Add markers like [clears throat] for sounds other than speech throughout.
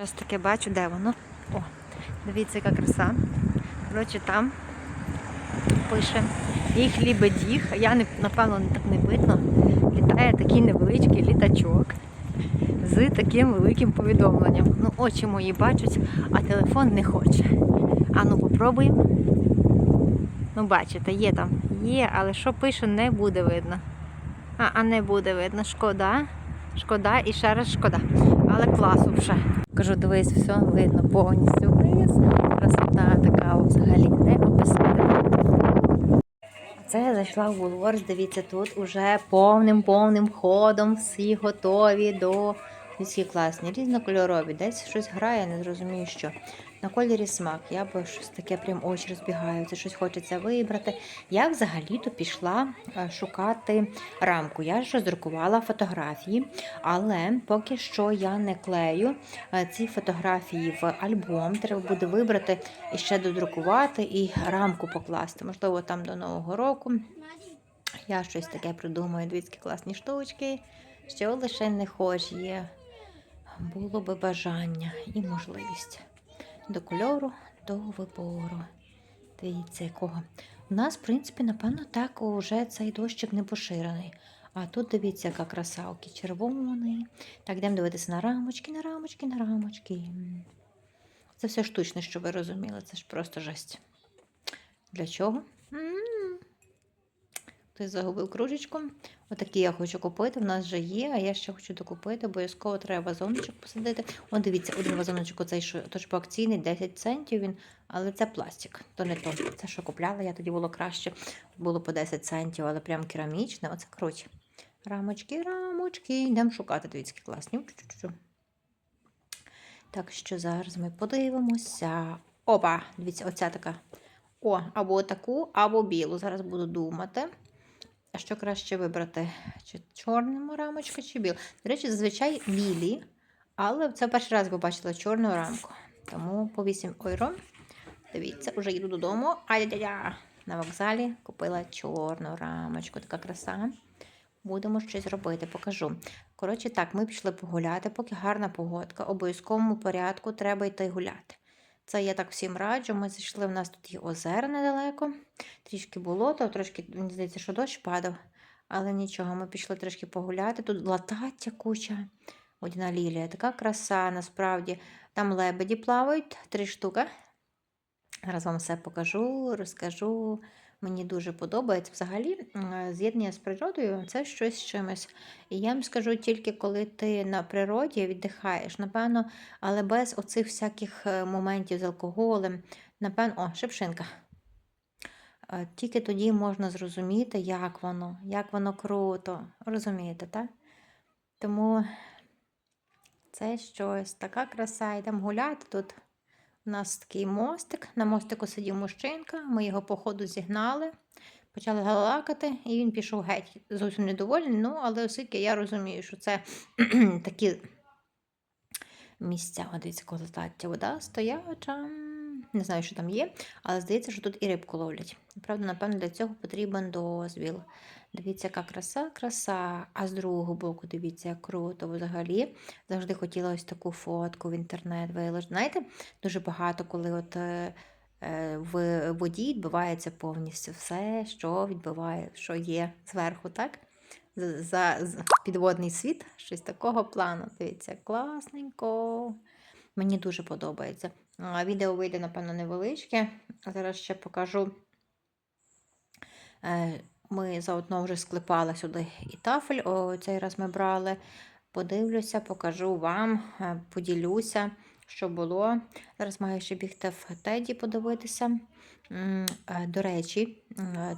Раз таке бачу, де воно. О, дивіться, яка краса. Коротше, там пише їх лібедіг, а я напевно так не видно. Літає такий невеличкий літачок з таким великим повідомленням. Ну, очі мої бачать, а телефон не хоче. А ну попробуємо. Ну, бачите, є там. Є, але що пише, не буде видно. А, а не буде видно. Шкода. Шкода і ще раз шкода. Але класу вже. Кажу, дивись, все видно повністю вниз. Красота така взагалі не описана. Це я зайшла в Woolworths, дивіться, тут уже повним-повним ходом всі готові до всі класні, різнокольорові. Десь щось грає, не зрозумію що. На кольорі смак. Я б щось таке прям очі розбігаються, щось хочеться вибрати. Я взагалі-то пішла е, шукати рамку. Я ж роздрукувала фотографії, але поки що я не клею е, ці фотографії в альбом. Треба буде вибрати і ще додрукувати і рамку покласти. Можливо, там до Нового року. Я щось таке придумаю, дві класні штучки, що лише не хоч є. Було би бажання і можливість до кольору, до вибору. Дивіться, якого. У нас, в принципі, напевно, так уже цей дощик не поширений. А тут дивіться, яка краса, окі червоний. Так, йдемо дивитися на рамочки, на рамочки, на рамочки. Це все штучне, щоб ви розуміли, це ж просто жесть. Для чого? Хтось загубив кружечку. Отакі я хочу купити. В нас вже є, а я ще хочу докупити. Обов'язково треба вазоночок посадити. О, дивіться, один вазоночок, оцей що тож по акційний, 10 центів він, але це пластик, то не то. Це що купляла, я тоді було краще. Було по 10 центів, але прям керамічне. Оце круті. Рамочки, рамочки. Йдемо шукати. Дивіться, класні. Так що зараз ми подивимося. Опа! Дивіться, оця така. О, або таку, або білу. Зараз буду думати. А що краще вибрати? Чи чорному рамочка, чи біл? До речі, зазвичай білі, але це перший раз побачила чорну рамку. Тому по 8 євро. Дивіться, вже йду додому. Ай-я-я! На вокзалі купила чорну рамочку. Така краса. Будемо щось робити, покажу. Коротше, так, ми пішли погуляти, поки гарна погодка. Обов'язковому порядку треба йти гуляти. Це я так всім раджу. Ми зайшли, в нас тут є озера недалеко, трішки болото, трошки, мені здається, що дощ падав, але нічого, ми пішли трішки погуляти. Тут латаття куча. Водяна лілія, така краса, насправді. Там лебеді плавають, три штуки. Зараз вам все покажу, розкажу. Мені дуже подобається. Взагалі, з'єднання з природою це щось з чимось. І я вам скажу тільки, коли ти на природі віддихаєш, напевно, але без оцих всяких е, моментів з алкоголем. Напевно, о, шипшинка. Е, Тільки тоді можна зрозуміти, як воно, як воно круто. Розумієте, так? Тому це щось, така краса. Йдемо гуляти тут. У нас такий мостик. На мостику сидів мужчинка, ми його по ходу зігнали, почали галакати, і він пішов геть. Зовсім недовольний. Ну, але оскільки я розумію, що це [clears throat] такі місця, дивіться, коли колотаття вода стояча. Не знаю, що там є, але здається, що тут і рибку ловлять. Правда, напевно, для цього потрібен дозвіл. Дивіться, яка краса, краса. А з другого боку, дивіться, як круто взагалі. Завжди хотіла ось таку фотку в інтернет виложити. Знаєте, дуже багато, коли от е, е, в воді відбувається повністю все, що відбуває, що є зверху, так? За, підводний світ, щось такого плану. Дивіться, класненько. Мені дуже подобається. Відео вийде, напевно, невеличке. Зараз ще покажу. Е, Ми заодно вже склепали сюди і тафель. О, цей раз ми брали. Подивлюся, покажу вам, е, поділюся, що було. Зараз маю ще бігти в Теді подивитися. Е, До речі,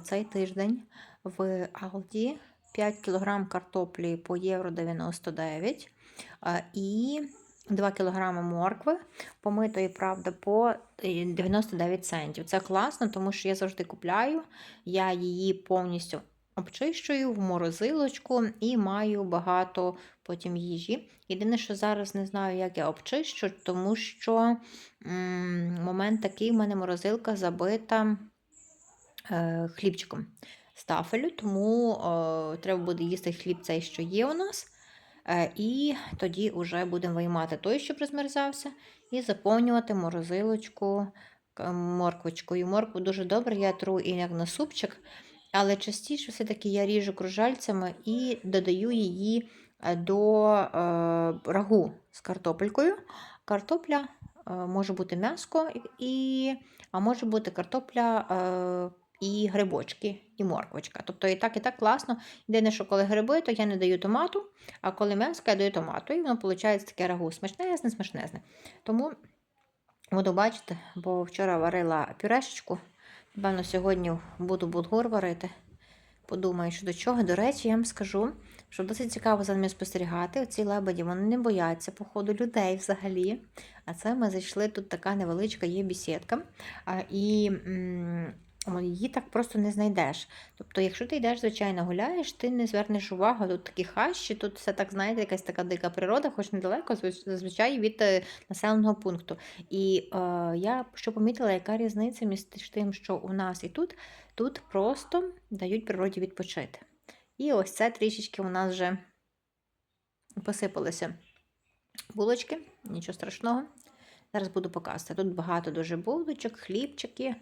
цей тиждень в Алді 5 кг картоплі по євро 99 е, і 2 кг моркви помитої, правда, по е, 99 центів. Це класно, тому що я завжди купляю. Я її повністю обчищую в морозилочку і маю багато потім їжі. Єдине, що зараз не знаю, як я обчищу, тому що м, момент такий, в мене морозилка забита е, хлібчиком з тафелю, тому е, треба буде їсти хліб цей, що є у нас. Е, І тоді вже будемо виймати той, що розмерзався, і заповнювати морозилочку морквочкою. Моркву дуже добре, я тру і як на супчик, але частіше все-таки я ріжу кружальцями і додаю її е, до е, рагу з картопелькою. Картопля може бути м'яско, і, а може бути картопля і грибочки, і морквочка. Тобто і так, і так класно. Єдине, що коли гриби, то я не даю томату, а коли м'яско, я даю томату. І воно виходить таке рагу. Смачнезне, смачнезне. Тому буду бачити, бо вчора варила пюрешечку. Напевно, сьогодні буду булгур варити. Подумаю, що до чого. До речі, я вам скажу, що досить цікаво за ними спостерігати. Оці лебеді вони не бояться, походу, людей взагалі. А це ми зайшли, тут така невеличка є бісідка. І її так просто не знайдеш. Тобто, якщо ти йдеш, звичайно, гуляєш, ти не звернеш увагу, тут такі хащі, тут все так, знаєте, якась така дика природа, хоч недалеко, звич- зазвичай від е, населеного пункту. І е, я що помітила, яка різниця між тим, що у нас і тут, тут просто дають природі відпочити. І ось це трішечки у нас вже посипалися булочки, нічого страшного. Зараз буду показувати. Тут багато дуже булочок, хлібчики.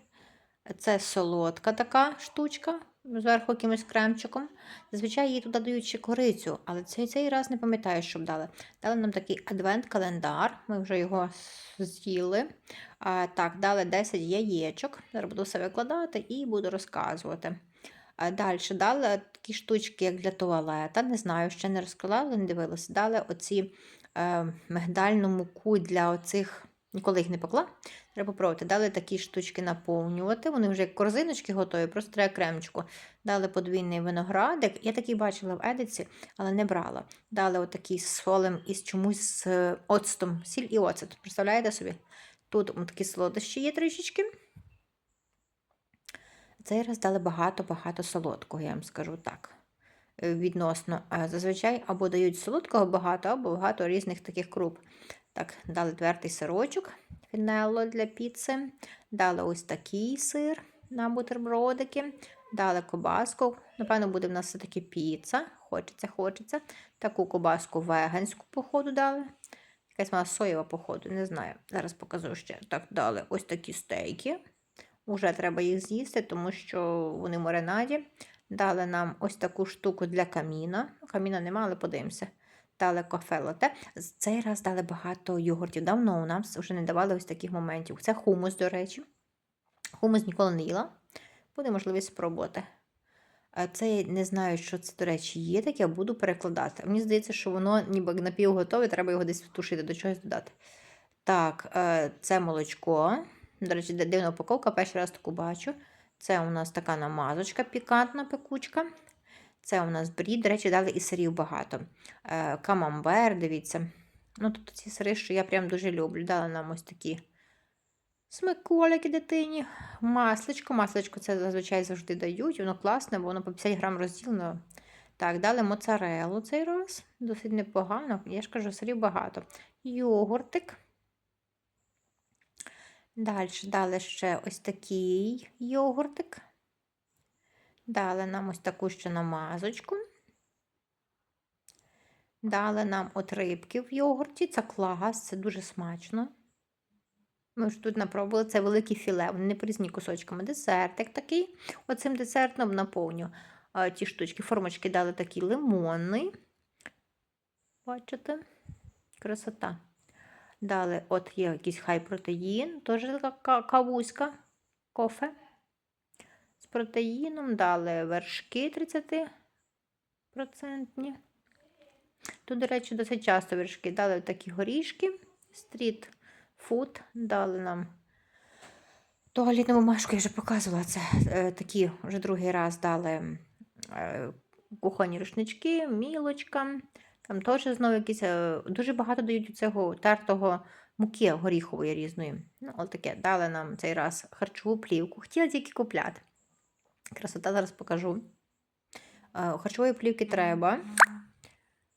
Це солодка така штучка, зверху якимось кремчиком. Зазвичай їй туди дають ще корицю, але цей, цей раз не пам'ятаю, що б дали. Дали нам такий адвент-календар, ми вже його з'їли. Так, дали 10 яєчок. Зараз буду все викладати і буду розказувати. Далі дали такі штучки, як для туалета. Не знаю, ще не розкладала, не дивилася. Дали оці е, мигдальну муку для оцих. Ніколи їх не пекла. Треба попробувати. Дали такі штучки наповнювати. Вони вже як корзиночки готові, просто треба кремчику. Дали подвійний виноградик. Я такий бачила в Едиці, але не брала. Дали отакий з солем і з чомусь з е, оцтом. Сіль і оцет. Представляєте собі? Тут такі солодощі є трішечки. Цей раз дали багато-багато солодкого, я вам скажу так. е, Відносно. Зазвичай або дають солодкого багато, або багато різних таких круп. Так, дали твердий сирочок, фінелло для піци. Дали ось такий сир на бутербродики. Дали кобаску. Напевно, буде в нас все-таки піца. Хочеться, хочеться. Таку кобаску веганську, походу, дали. Якась вона соєва, походу, не знаю. Зараз покажу ще. Так, дали ось такі стейки. Уже треба їх з'їсти, тому що вони в маринаді. Дали нам ось таку штуку для каміна. Каміна нема, але подивимося. Дали кафе лате. Цей раз дали багато йогуртів. Давно нам вже не давали ось таких моментів. Це хумус, до речі. Хумус ніколи не їла. Буде можливість спробувати. Це я не знаю, що це, до речі, є таке, буду перекладати. Мені здається, що воно ніби напівготове, треба його десь втушити, до чогось додати. Так, е, це молочко. До речі, дивна упаковка, перший раз таку бачу. Це у нас така намазочка, пікантна пекучка. Це у нас брід. До речі, дали і сирів багато. Е, Камамбер, дивіться. Ну, тобто ці сири, що я прям дуже люблю. Дали нам ось такі смаколики дитині. Масличко. Масличко це зазвичай завжди дають. Воно класне, бо воно по 50 грам розділено. Так, дали моцарелу цей раз. Досить непогано. Я ж кажу, сирів багато. Йогуртик. Далі дали ще ось такий йогуртик. Дали нам ось таку ще намазочку. Дали нам от рибки в йогурті. Це клас, це дуже смачно. Ми ж тут напробували це велике філе, вони не порізні кусочками. Десертик такий. Оцим десертом наповню ті штучки. Формочки дали такий лимонний. Бачите? Красота. Дали, от є якийсь хай протеїн, теж така ка- кавуська, кофе. З протеїном дали вершки 30%. Тут, до речі, досить часто вершки. Дали такі горішки, стріт фуд, дали нам туалетну бумажку, я вже показувала це. е, Такі вже другий раз дали е, кухонні рушнички, мілочка. Там теж знову якісь е, дуже багато дають цього тертого муки горіхової різної. Ну, от таке, дали нам цей раз харчову плівку. Хотіла тільки купляти. Красота зараз покажу. Е, Харчової плівки треба.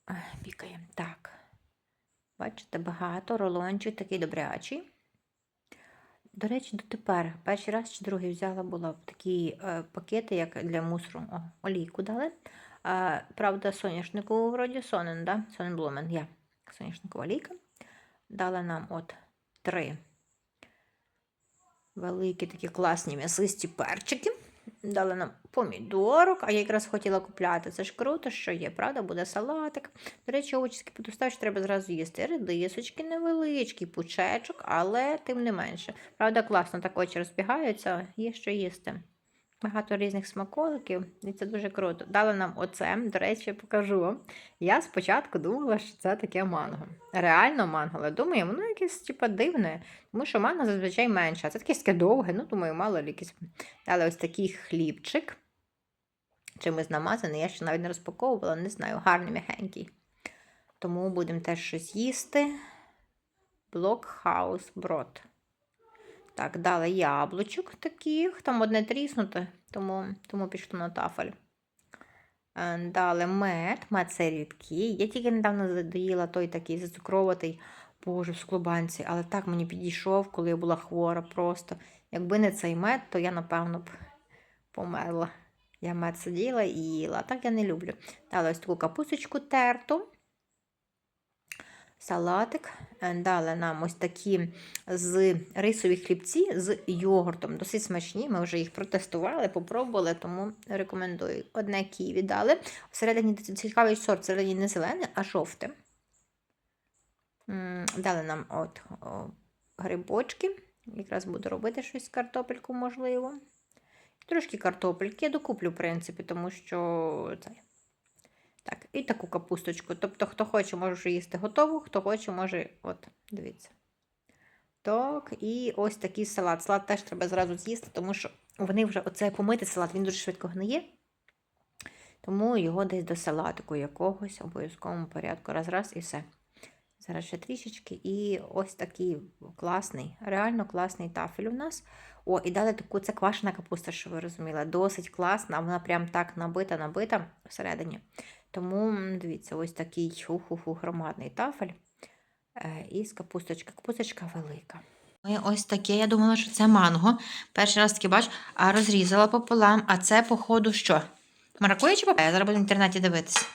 Ай, Пікає. Так. Бачите, багато, рулончик такий добрячий. До речі, дотепер перший раз чи другий взяла була в такі е, пакети, як для мусору. О, олійку дали. А, правда, соняшнику вроді сонен, да? Соненблумен, є. Соняшникова олійка. Дала нам от три великі такі класні м'ясисті перчики. Дали нам помідорок, а я якраз хотіла купляти. Це ж круто, що є, правда? Буде салатик. До речі, овочі подоставиш, треба зразу їсти. Редисочки невеличкі, пучечок, але тим не менше. Правда, класно так очі розбігаються, є що їсти. Багато різних смаколиків, і це дуже круто. Дали нам оце, до речі, покажу вам. Я спочатку думала, що це таке манго. Реально манго, але думаю, воно якесь типа дивне, тому що манго зазвичай менше, а це таке довге, ну думаю, мало ли якесь. Дали ось такий хлібчик. Чимось намазаний, я ще навіть не розпаковувала, не знаю, гарний м'ягенький. Тому будемо теж щось їсти. Блокхаус брод. Так, дали яблучок таких, там одне тріснуте, тому, тому пішло на тафель. Е, Дали мед, мед це рідкий. Я тільки недавно доїла той такий зацукроватий, боже, в склобанці, але так мені підійшов, коли я була хвора просто. Якби не цей мед, то я, напевно, б померла. Я мед сиділа і їла. Так я не люблю. Дали ось таку капусточку терту. Салатик. Е, Дали нам ось такі з рисові хлібці з йогуртом. Досить смачні. Ми вже їх протестували, попробували, тому рекомендую. Одне ківі дали. Всередині цікавий сорт, всередині не зелене, а жовте. Дали нам от грибочки. Якраз буду робити щось з картопельку, можливо. Трошки картопельки я докуплю, в принципі, тому що це. Так, і таку капусточку. Тобто, хто хоче, може їсти готову, хто хоче, може, от, дивіться. Так, і ось такий салат. Салат теж треба зразу з'їсти, тому що вони вже оцей помитий салат, він дуже швидко гниє. Тому його десь до салатику якогось обов'язковому порядку. Раз-раз і все. Зараз ще трішечки. І ось такий класний, реально класний тафель у нас. О, і дали таку, це квашена капуста, що ви розуміли. Досить класна, вона прям так набита, набита всередині. Тому, дивіться, ось такий уху громадний тафель. із І з капусточка. Капусточка велика. Ми ось таке, я думала, що це манго. Перший раз таке бачу, а розрізала пополам. А це, походу, що? Маракуя чи папая? Зараз буду в інтернеті дивитися.